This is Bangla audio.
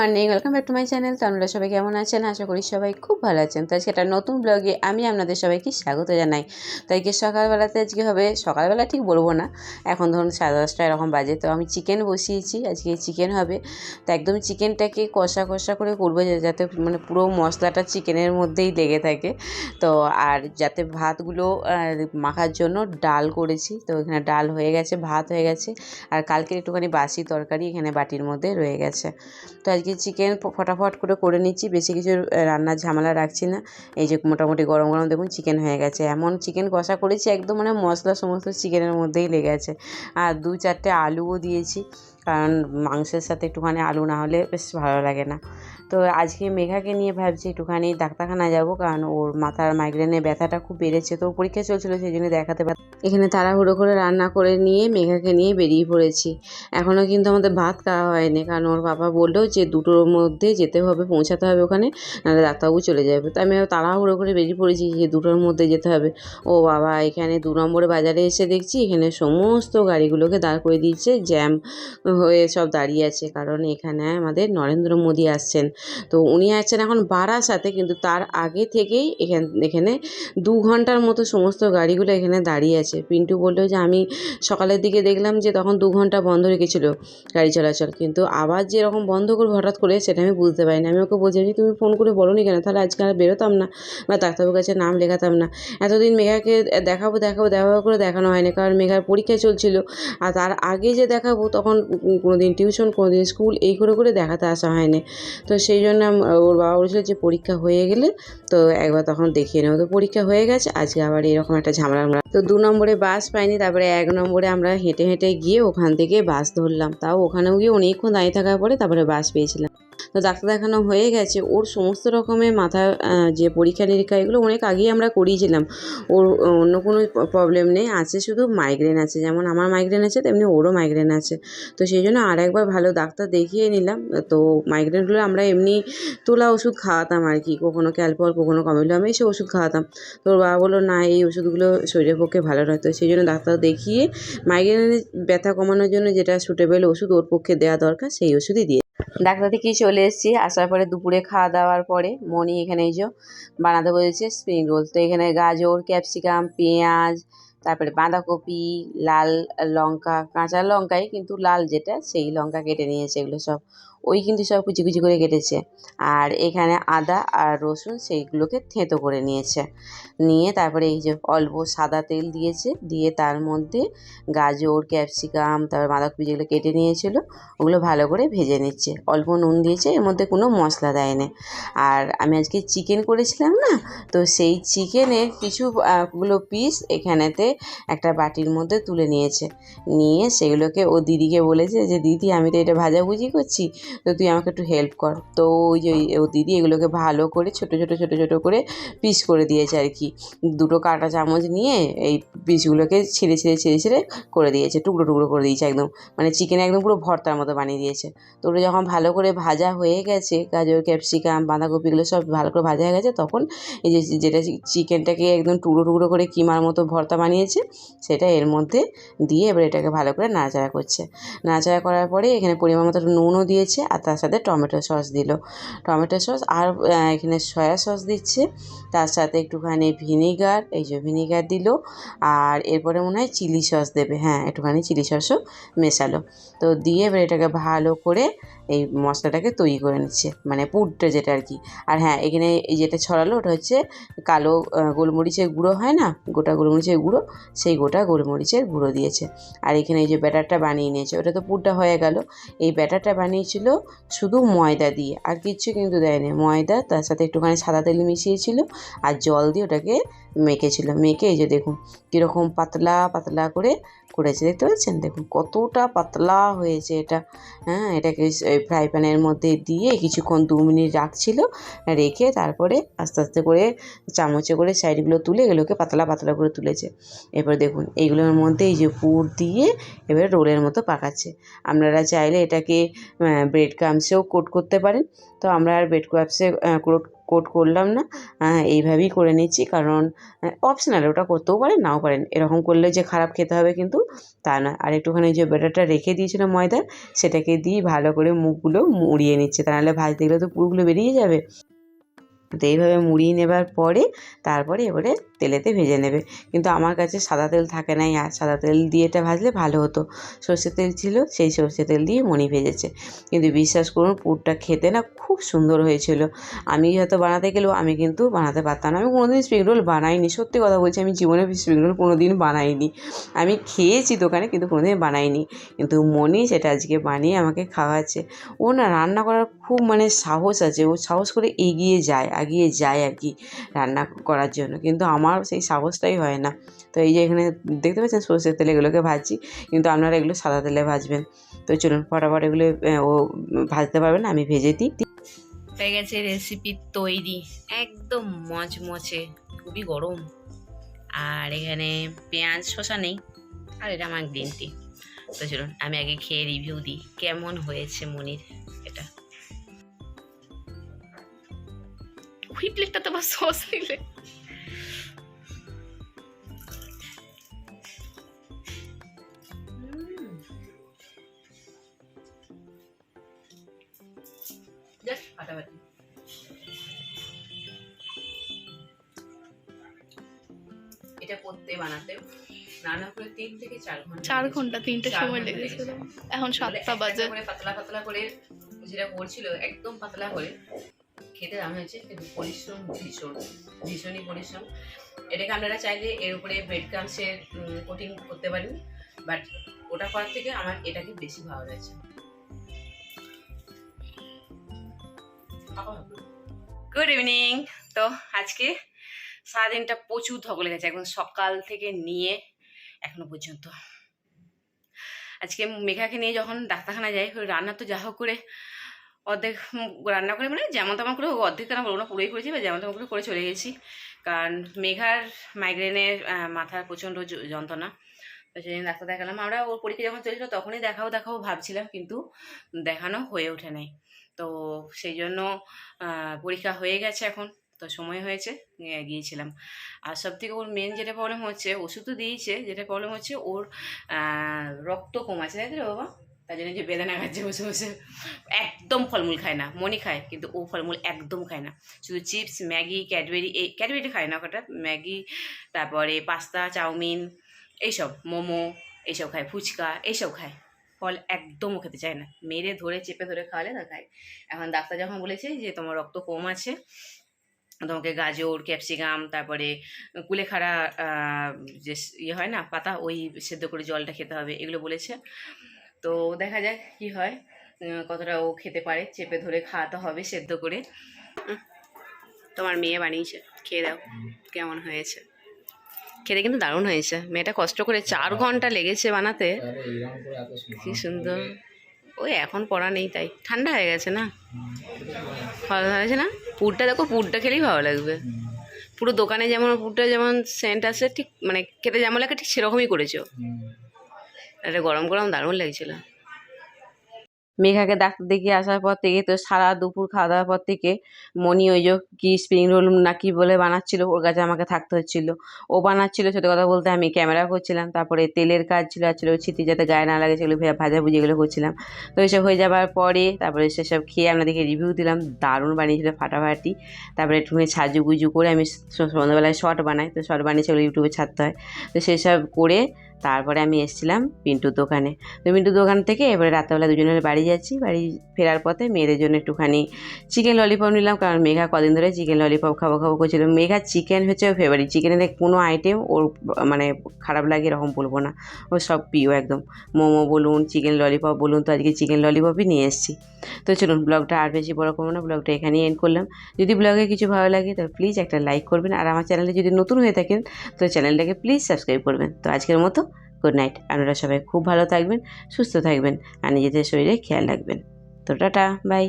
Morning, welcome back to my channel. তো আপনারা সবাই কেমন আছেন? আশা করি সবাই খুব ভালো আছেন। তো আজকে একটা নতুন ব্লগে আমি আপনাদের সবাইকে স্বাগত জানাই। তো আজকে সকালবেলাতে আজকে হবে, সকালবেলা ঠিক বলব না। এখন ধরুন সাড়ে দশটা এরকম বাজে, তো আমি চিকেন বসিয়েছি। আজকে চিকেন হবে। তো একদম চিকেনটাকে কষা কষা করে করব যাতে মানে পুরো মশলাটা চিকেনের মধ্যেই লেগে থাকে। তো আর যাতে ভাতগুলো মাখার জন্য ডাল করেছি। তো এখানে ডাল হয়ে গেছে, ভাত হয়ে গেছে। আর কালকের একটুখানি বাসি তরকারি এখানে বাটির মধ্যে রয়ে গেছে। তো আজকে চিকেন ফটাফট করে করে নিচ্ছি, বেশি কিছু রান্নার ঝামেলা রাখছি না। এই যে মোটামুটি গরম গরম দেখুন চিকেন হয়ে গেছে। এমন চিকেন কষা করেছি একদম মানে মশলা সমস্ত চিকেনের মধ্যেই লেগে গেছে আর দু চারটে আলুও দিয়েছি। কারণ মাংসের সাথে একটুখানি আলু না হলে বেশ ভালো লাগে না। তো আজকে মেঘাকে নিয়ে ভাবছি একটুখানি ডাক্তারখানা যাব, কারণ ওর মাথার মাইগ্রেনের ব্যথাটা খুব বেড়েছে, তো পরীক্ষা চলছিল সেই জন্য দেখাতে পার এখানে তাড়াহুড়ো করে রান্না করে নিয়ে মেঘাকে নিয়ে বেরিয়ে পড়েছি। এখনও কিন্তু আমাদের ভাত খাওয়া হয়নি, কারণ ওর বাবা বলল যে দুটোর মধ্যে যেতে হবে, পৌঁছাতে হবে ওখানে, নাহলে ডাক্তারবাবু চলে যাবে। তো আমি তাড়াহুড়ো করে বেরিয়ে পড়েছি যে দুটোর মধ্যে যেতে হবে। ও বাবা, এখানে দু নম্বরে বাজারে এসে দেখছি এখানে সমস্ত গাড়িগুলোকে দাঁড় করে দিচ্ছে জ্যাম হয়ে সব দাঁড়িয়ে আছে। কারণ এখানে আমাদের নরেন্দ্র মোদী আসছেন। তো উনি আসছেন এখন বারাসাতে, কিন্তু তার আগে থেকেই এখান, এখানে দু ঘণ্টার মতো সমস্ত গাড়িগুলো এখানে দাঁড়িয়ে আছে। পিন্টু বলল যে, আমি সকালের দিকে দেখলাম যে, তখন দু ঘণ্টা বন্ধ রেখেছিল গাড়ি চলাচল। কিন্তু আবার যে এরকম বন্ধ করবে হঠাৎ করে, সেটা আমি বুঝতে পারিনি। আমি ওকে বলছি যে তুমি ফোন করে বলো নি কেন? তাহলে আজকে আর বেরোতাম না বা ডাক্তারবাবুর কাছে নাম লেখাতাম না। এতদিন মেঘাকে দেখাবো দেখাবো দেখাবো করে দেখানো হয়নি। কারণ মেঘার পরীক্ষা চলছিল। আর তার আগে যে দেখাবো, তখন কোনো দিন টিউশন কোনো দিন স্কুল, এই করে করে দেখাতে আসা হয়নি। তো সেই জন্য ওর বাবা বলেছিল যে পরীক্ষা হয়ে গেলে তো একবার তখন দেখিয়ে নেব। তো পরীক্ষা হয়ে গেছে, আজকে আবার এরকম একটা ঝামেলা আমরা তো দু নম্বরে বাস পাইনি, তারপরে এক নম্বরে আমরা হেঁটে হেঁটে গিয়ে ওখান থেকে বাস ধরলাম। তাও ওখানেও গিয়ে অনেকক্ষণ দাঁড়িয়ে থাকার পরে তারপরে বাস পেয়েছিলাম। তো ডাক্তার দেখানো হয়ে গেছে, ওর সমস্ত রকমের মাথা যে পরীক্ষা নিরীক্ষা এগুলো অনেক আগেই আমরা করিয়েছিলাম। ওর, অন্য কোনো প্রবলেম নেই, আছে শুধু মাইগ্রেন আছে, যেমন আমার মাইগ্রেন আছে, তেমনি ওরও মাইগ্রেন আছে। তো সেই জন্য আর একবার ভালো ডাক্তার দেখিয়ে নিলাম, তো মাইগ্রেনগুলো আমরা এমনি তোলা ওষুধ খাওয়াতাম আর কি, কখনো ক্যালপল কখনো কমিলো আমি এসে ওষুধ খাওয়াতাম। তো ওর বাবা বলল, না, এই ওষুধগুলো শরীরের পক্ষে ভালো নয়। তো সেই জন্য ডাক্তার দেখিয়ে মাইগ্রেনের ব্যথা কমানোর জন্য যেটা সুটেবেল ওষুধ ওর পক্ষে দেওয়া দরকার, সেই ওষুধই দিয়ে ডাক্তার থেকেই চলে এসেছি, আসার পরে দুপুরে খাওয়া দাওয়ার পরে মনি এখানে এই যে বানাতে বলেছে স্প্রিং রোল তো এখানে গাজর ক্যাপসিকাম পেঁয়াজ, তারপরে বাঁধাকপি, লাল লঙ্কা, কাঁচা লঙ্কাই, কিন্তু লাল যেটা সেই লঙ্কা কেটে নিয়েছে এগুলো সব। ওই কিন্তু সব কুচি কুচি করে কেটেছে। আর এখানে আদা আর রসুন সেইগুলোকে থেঁতো করে নিয়েছে। নিয়ে তারপরে এই যে অল্প সাদা তেল দিয়েছে দিয়ে তার মধ্যে গাজর ক্যাপসিকাম তারপর বাঁধাকপি যেগুলো কেটে নিয়েছিল ওগুলো ভালো করে ভেজে নিচ্ছে। অল্প নুন দিয়েছে এর মধ্যে কোনো মশলা দেয়নি। আর আমি আজকে চিকেন করেছিলাম না তো সেই চিকেনের কিছু আহ, গুলো পিস এখানেতে একটা বাটির মধ্যে তুলে নিয়েছে। নিয়ে সেগুলোকে ও দিদিকে বলেছে যে দিদি আমি তো এটা ভাজাভুজি করছি তো তুই আমাকে একটু হেল্প কর। তো ওই যে ও দিদি এগুলোকে ভালো করে ছোটো ছোটো ছোটো ছোটো করে পিস করে দিয়েছে আর কি। দুটো কাঁটা চামচ নিয়ে এই পিসগুলোকে ছিঁড়ে ছিঁড়ে ছিঁড়ে ছিঁড়ে করে দিয়েছে, টুকরো টুকরো করে দিয়েছে একদম। মানে চিকেন একদম পুরো ভর্তার মতো বানিয়ে দিয়েছে। তো ওটা যখন ভালো করে ভাজা হয়ে গেছে, গাজর ক্যাপসিকাম বাঁধাকপিগুলো সব ভালো করে ভাজা হয়ে গেছে, তখন এই যে যেটা চিকেনটাকে একদম টুকরো টুকরো করে কিমার মতো ভর্তা বানিয়েছে, সেটা এর মধ্যে দিয়ে এবার এটাকে ভালো করে নাড়াচাড়া করছে। নাড়াচাড়া করার পরে এখানে পরিমাণ মতো নুনও দিয়েছে আর তার সাথে টমেটো সস দিল। টমেটো সস আর এখানে সয়া সস দিচ্ছে। তার সাথে একটুখানি ভিনিগার, এই যে ভিনিগার দিল। আর এরপরে মনে হয় চিলি সস দেবে। হ্যাঁ একটুখানি চিলি সসও মেশালো। তো দিয়ে এবার এটাকে ভালো করে এই মশলাটাকে তৈরি করে নিচ্ছে মানে পুরটা যেটা আর কি। আর হ্যাঁ এখানে এই যেটা ছড়ালো ওটা হচ্ছে কালো গোলমরিচের গুঁড়ো হয় না? গোটা গোলমরিচের গুঁড়ো, সেই গোটা গোলমরিচের গুঁড়ো দিয়েছে। আর এখানে এই যে ব্যাটারটা বানিয়ে নিয়েছে, ওটা তো পুরটা হয়ে গেল। এই ব্যাটারটা বানিয়েছিল শুধু ময়দা দিয়ে, আর কিচ্ছু কিন্তু দেয়নি। ময়দা, তার সাথে একটুখানি সাদা তেল মিশিয়েছিল, আর জল দিয়ে ওটাকে মেখেছিল মেখে এই যে দেখুন কীরকম পাতলা পাতলা করে করেছে, দেখতে পাচ্ছেন? দেখুন কতটা পাতলা হয়েছে এটা। হ্যাঁ এটাকে ফ্রাই প্যানের মধ্যে দিয়ে কিছুক্ষণ দু মিনিট রাখছিল, রেখে তারপরে আস্তে আস্তে করে চামচে করে সাইডগুলো তুলে এগুলোকে পাতলা পাতলা করে তুলেছে। এবার দেখুন এইগুলোর মধ্যে এই যে পুর দিয়ে এবার রোলের মতো পাকাচ্ছে। আপনারা চাইলে এটাকে ব্রেড ক্রামসেও কোট করতে পারেন। তো আমরা আর ব্রেড ক্রামসে কোট কোট করলাম না। এইভাবেই করে নিচ্ছি কারণ অপশনাল ওটা করতেও পারেন, নাও পারেন। এরকম করলে যে খারাপ খেতে হবে কিন্তু তা না। আর একটুখানি যে ব্যাটারটা রেখে দিয়েছিল ময়দা, সেটাকে দিয়ে ভালো করে মুখগুলো মুড়িয়ে নিচ্ছে। তা নাহলে ভাজতে গেলে তো পুরোগুলো বেরিয়ে যাবে। তো এইভাবে মুড়িয়ে নেবার পরে তারপরে এবারে তেলেতে ভেজে নেবে। কিন্তু আমার কাছে সাদা তেল থাকে নাই আর সাদা তেল দিয়ে এটা ভাজলে ভালো হতো। সর্ষের তেল ছিল, সেই সর্ষের তেল দিয়ে মণি ভেজেছে। কিন্তু বিশ্বাস করুন, পুরটা খেতে না খুব সুন্দর হয়েছিল। আমি হয়তো বানাতে গেলেও আমি কিন্তু বানাতে পারতাম না। আমি কোনোদিন স্প্রিং রোল বানাইনি। সত্যি কথা বলছি, আমি জীবনে স্প্রিং রোল কোনো দিন বানাইনি। আমি খেয়েছি দোকানে কিন্তু কোনোদিন বানাইনি। কিন্তু মনি সেটা আজকে বানিয়ে আমাকে খাওয়াচ্ছে। ও না রান্না করার খুব মানে সাহস আছে। ও সাহস করে এগিয়ে যায় এগিয়ে যায় আর কি রান্না করার জন্য। কিন্তু আমার সেই সাহসটাই হয় না। তো এই যে এখানে দেখতে পাচ্ছেন সর্ষের তেলে এগুলোকে ভাজছি। কিন্তু আপনারা এগুলো সাদা তেলে ভাজবেন। তো চলুন ফটাফট এগুলো ও ভাজতে পারবেন আমি ভেজে দিই। হয়ে গেছে রেসিপি তৈরি। একদম মচমচে, খুবই গরম। আর এখানে পেঁয়াজ শসা নেই, আর এটা আমার গ্রিন টি তো চলুন, আমি আগে খেয়ে রিভিউ দিই, কেমন হয়েছে মনির? এটা ওই প্লেটটা তো আবার সস নিলে ফাটাফাটি এটা করতে বানাতে রান্না করে তিন থেকে চার ঘণ্টা চার ঘণ্টা তিনটে চার সময় ঘণ্টা লেগেছিল এখন সাতটা বাজে। করে পাতলা পাতলা করে যেটা করছিল একদম পাতলা করে খেতে দাম হয়েছে, কিন্তু পরিশ্রম ভীষণ, ভীষণই পরিশ্রম। এটাকে আপনারা চাইলে এর উপরে ব্রেড ক্রামসের কোটিং করতে পারেন বাট ওটা করার থেকে আমার এটাকে বেশি ভালো লাগছে। গুড ইভিনিং তো আজকে সারাদিনটা প্রচুর ধকল গেছে, একদম সকাল থেকে নিয়ে এখনও পর্যন্ত। আজকে মেঘাকে নিয়ে যখন ডাক্তারখানা যাই, রান্না তো যা হোক করে অর্ধেক রান্না করে মানে যেমন তেমন করে অর্ধেক রান্না বলব না, পুরোই করেছি বা যেমন তেমন করে করে চলে গেছি। কারণ মেঘার মাইগ্রেনের মাথার প্রচণ্ড যন্ত্রণা। তো সেদিন ডাক্তার দেখালাম। আমরা ওর পরীক্ষা যখন চলছিল, তখনই দেখাও দেখাও ভাবছিলাম, কিন্তু দেখানো হয়ে ওঠে নাই। তো সেই জন্য পরীক্ষা হয়ে গেছে এখন। তো সময় হয়েছে গিয়েছিলাম। আর সব থেকে ওর মেন যেটা প্রবলেম হচ্ছে, ওষুধ তো দিয়েছে, যেটা প্রবলেম হচ্ছে ওর রক্ত কম আছে, তাই তো বাবা? তার জন্য যে বেদানা খাচ্ছে বসে বসে একদম ফলমূল খায় না, মনি খায়, কিন্তু ও ফলমূল একদম খায় না। শুধু চিপস, ম্যাগি, ক্যাডবেরি, এই ক্যাডবেরি খায় না ওটা ম্যাগি, তারপরে পাস্তা, চাউমিন, এইসব, মোমো, এইসব খায়, ফুচকা, এইসব খায়। ফল একদমও খেতে চায় না। মেরে ধরে, চেপে ধরে খাওয়ালে না খায়। এখন ডাক্তার যখন বলেছে যে তোমার রক্ত কম আছে, তোমাকে গাজর, ক্যাপসিকাম, তারপরে কুলেখাড়া যে ইয়ে হয় না, পাতা, ওই সেদ্ধ করে জলটা খেতে হবে, এগুলো বলেছে। তো দেখা যাক কি হয় কতটা ও খেতে পারে। চেপে ধরে খাওয়াতে হবে সেদ্ধ করে। তোমার মেয়ে বানিয়েছে খেয়ে দাও কেমন হয়েছে। খেতে কিন্তু দারুণ হয়েছে। মেয়েটা কষ্ট করে চার ঘণ্টা লেগেছে বানাতে। কি সুন্দর। ওই এখন পড়া নেই তাই। ঠান্ডা হয়ে গেছে না? ভালো হয়েছে না? পুরটা দেখো পুরটা খেলেই ভালো লাগবে। পুরো দোকানে যেমন পুরটা যেমন সেন্ট আসে ঠিক মানে খেতে যেমন লাগে ঠিক সেরকমই করেছ। এটা গরম গরম দারুণ লাগছিল। মেঘাকে ডাক্তার দেখিয়ে আসার পর থেকে তো সারা দুপুর খাওয়া দাওয়ার পর থেকে মনি ওই যে কি স্প্রিং রোল না কি বলে বানাচ্ছিল, ওর কাছে আমাকে থাকতে হচ্ছিল। ও বানাচ্ছিল, সত্যি কথা বলতে আমি ক্যামেরা করছিলাম, তারপরে তেলের কাজ ছিল আর ছিল ছিটি যাতে গায়ে না লাগে সেগুলো ভাজাভুজি এগুলো করছিলাম। তো এইসব হয়ে যাবার পরে তারপরে সেসব খেয়ে আপনাদেরকে রিভিউ দিলাম, দারুণ বানিয়েছিল ফাটাফাটি। তারপরে একটু একটুখানি সাজুগুজু করে আমি সন্ধ্যাবেলায় শর্ট বানাই, তো শর্ট বানিয়ে সেগুলো ইউটিউবে ছাড়তে হয়। তো সেসব করে তারপরে আমি এসেছিলাম পিন্টুর দোকানে। তো মিন্টুর দোকান থেকে এবারে রাত্রেবেলা দুজনের বাড়ি যাচ্ছি। বাড়ি ফেরার পথে মেয়েদের জন্য একটুখানি চিকেন ললিপপ নিলাম, কারণ মেঘা কদিন ধরে চিকেন ললিপপ খাব খাব করছিল। মেঘা চিকেন হচ্ছে ওর ফেভারিট চিকেনের কোনো আইটেম ওর মানে খারাপ লাগে এরকম বলব না। ও সব প্রিয় একদম। মোমো বলুন চিকেন ললিপপ বলুন, তো আজকে চিকেন ললিপপই নিয়ে এসেছি। তো চলুন ব্লগটা আর বেশি বড় করব না ব্লগটা এখানেই এন্ড করলাম। যদি ব্লগে কিছু ভালো লাগে, তো প্লিজ একটা লাইক করবেন। আর আমার চ্যানেলে যদি নতুন হয়ে থাকেন, তো চ্যানেলটাকে প্লিজ সাবস্ক্রাইব করবেন। তো আজকের মতো গুড নাইট আপনারা সবাই খুব ভালো থাকবেন, সুস্থ থাকবেন আর নিজেদের শরীরে খেয়াল রাখবেন। তো টাটা বাই